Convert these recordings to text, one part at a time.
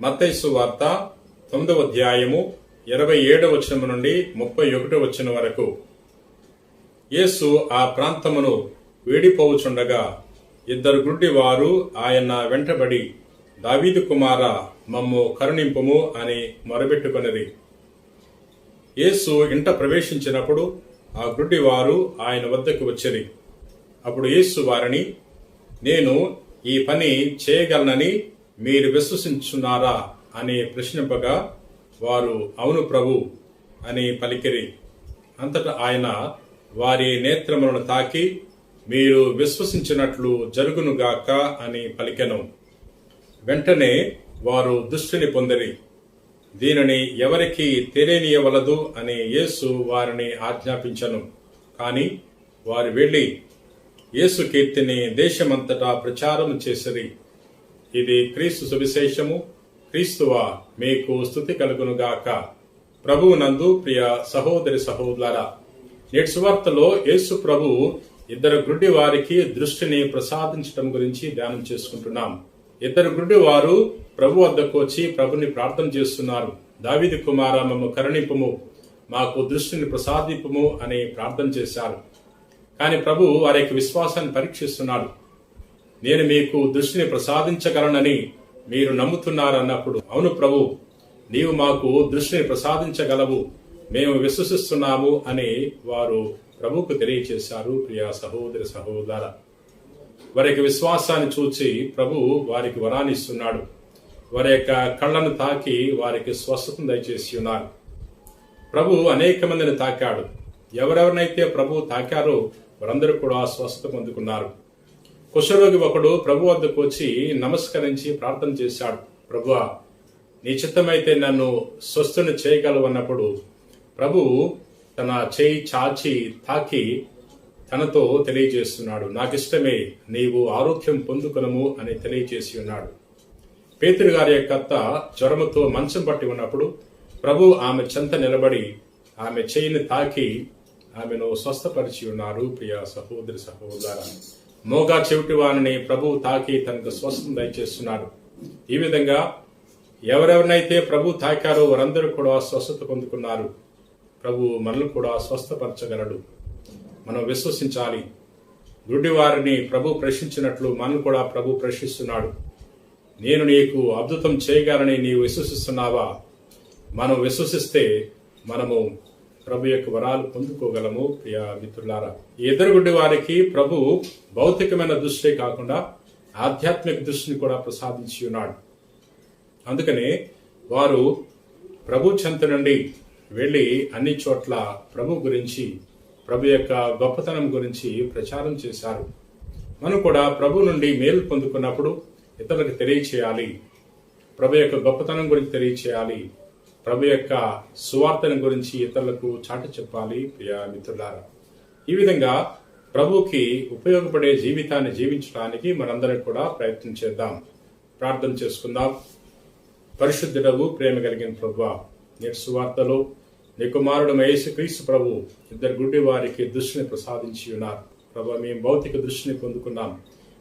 మత్తైసు వార్త తొమ్మిదవ అధ్యాయము ఇరవై ఏడవ వచనం నుండి ముప్పై ఒకటో వచనం వరకు. యేసు ఆ ప్రాంతమును వేడిపోవుచుండగా ఇద్దరు గుడ్డి వారు ఆయన వెంటబడి దావీదు కుమార మమ్ము కరుణింపుము అని మొరబెట్టుకొనిరి యేసు ఇంట ప్రవేశించినప్పుడు ఆ గుడ్డి వారు ఆయన వద్దకు వచ్చిరి. అప్పుడు యేసు వారిని నేను ఈ పని చేయగలనని మీరు విశ్వసించున్నారా అని ప్రశ్నింపగా వారు అవును ప్రభు అని పలికిరి. అంతటా ఆయన వారి నేత్రములను తాకి మీరు విశ్వసించినట్లు జరుగునుగాక అని పలికెను. వెంటనే వారు దృష్టిని పొందిరి. దీనిని ఎవరికి తెలియనియవలదు అని యేసు వారిని ఆజ్ఞాపించను. కాని వారు వెళ్ళి యేసు కీర్తిని దేశమంతటా ప్రచారం చేసిరి. ఇది క్రీస్తు సువిశేషము. క్రీస్తువా మీకు స్థుతి కలుగునుగాక. ప్రభువు నందు ప్రియ సహోదరి సహోదర నేటి సువార్తలో యేసు ప్రభు ఇద్దరు గుడ్డి వారికి దృష్టిని ప్రసాదించడం గురించి ధ్యానం చేసుకుంటున్నాం. ఇద్దరు గుడ్డి వారు ప్రభు వద్దకు వచ్చి ప్రభుని ప్రార్థన చేస్తున్నారు. దావిది కుమార మమ్మ కరుణింపము మాకు దృష్టిని ప్రసాదింపము అని ప్రార్థన చేశారు. కానీ ప్రభు వారి యొక్క విశ్వాసాన్ని పరీక్షిస్తున్నాడు. నేను మీకు దృష్టిని ప్రసాదించగలనని మీరు నమ్ముతున్నారన్నప్పుడు అవును ప్రభు నీవు మాకు దృష్టిని ప్రసాదించగలవు మేము విశ్వసిస్తున్నాము అని వారు ప్రభుకు తెలియచేశారు ప్రియా సహోదరి సహోదర. వారి యొక్క విశ్వాసాన్ని చూచి ప్రభు వారికి వరాన్ని ఇస్తున్నాడు. వారి యొక్క కళ్ళను తాకి వారికి స్వస్థతను దయచేసి ఉన్నారు. ప్రభు అనేక మందిని తాకాడు. ఎవరెవరినైతే ప్రభు తాకారో వారందరూ కూడా స్వస్థత పొందుకున్నారు. కుష్ఠరోగి ఒకడు ప్రభు వద్దకు వచ్చి నమస్కరించి ప్రార్థన చేశాడు. ప్రభు నీ చిత్తమైతే నన్ను స్వస్థను చేయగలవన్నప్పుడు ప్రభు తన చేయి చాచి తాకి తనతో తెలియజేస్తున్నాడు. నాకిష్టమే నీవు ఆరోగ్యం పొందుకునము అని తెలియజేసి ఉన్నాడు. పేతురు గారి యొక్క అత్త జ్వరముతో మంచం పట్టి ఉన్నప్పుడు ప్రభు ఆమె చెంత నిలబడి ఆమె చేయిని తాకి ఆమెను స్వస్థపరిచి ఉన్నారు. ప్రియ సహోదరి సహోదర మోగా చెవిటి వారిని ప్రభు తాకి తనకు స్వస్థం దయచేస్తున్నాడు. ఈ విధంగా ఎవరెవరినైతే ప్రభు తాకారో వారందరూ కూడా స్వస్థత పొందుకున్నారు. ప్రభు మనల్ని కూడా స్వస్థపరచగలడు. మనం విశ్వసించాలి. గుడ్డి వారిని ప్రభు ప్రశ్నించినట్లు మనల్ని కూడా ప్రభు ప్రశ్నిస్తున్నాడు. నేను నీకు అద్భుతం చేయగలని నీవు విశ్వసిస్తున్నావా? మనం విశ్వసిస్తే మనము ప్రభు యొక్క వరాలు పొందుకోగలము ప్రియ మిత్రులారా. ఎదురుగుడ్డి ఇద్దరు వారికి ప్రభు భౌతికమైన దృష్టి కాకుండా ఆధ్యాత్మిక దృష్టిని కూడా ప్రసాదించి ఉన్నాడు. అందుకనే వారు ప్రభు చెంత నుండి వెళ్ళి అన్ని చోట్ల ప్రభు గురించి ప్రభు యొక్క గొప్పతనం గురించి ప్రచారం చేశారు. మనం కూడా ప్రభు నుండి మేలు పొందుకున్నప్పుడు ఇతరులకు తెలియచేయాలి. ప్రభు యొక్క గొప్పతనం గురించి తెలియచేయాలి. ప్రభు యొక్క సువార్తను గురించి ఇతరులకు చాటి చెప్పాలి ప్రియ మిత్రులారా. ఈ విధంగా ప్రభుకి ఉపయోగపడే జీవితాన్ని జీవించడానికి మనందరం కూడా ప్రయత్నం చేద్దాం. ప్రార్థన చేసుకుందాం. పరిశుద్ధుడవు ప్రేమ కలిగిన ప్రభు నేటి సువార్తలో నీ కుమారుడు మహేష్ క్రీస్తు ప్రభు ఇద్దరు గుడ్డి వారికి దృష్టిని ప్రసాదించి ఉన్నారు. ప్రభు మేము భౌతిక దృష్టిని పొందుకున్నాం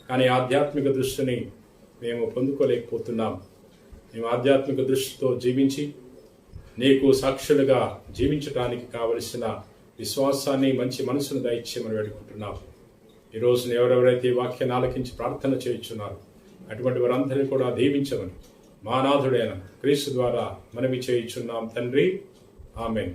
కానీ ఆధ్యాత్మిక దృష్టిని మేము పొందుకోలేకపోతున్నాం. మేము ఆధ్యాత్మిక దృష్టితో జీవించి నీకు సాక్షులుగా జీవించడానికి కావలసిన విశ్వాసాన్ని మంచి మనసును దయచేయమని వేడుకుంటున్నాం ఈ రోజున ఎవరెవరైతే ఈ వాక్యాన్ని ఆలకించి ప్రార్థన చేయించున్నారు అటువంటి వారందరినీ కూడా దీవించమని మానాథుడైన క్రీస్తు ద్వారా మనవి చేయించున్నాం తండ్రి. ఆమెన్.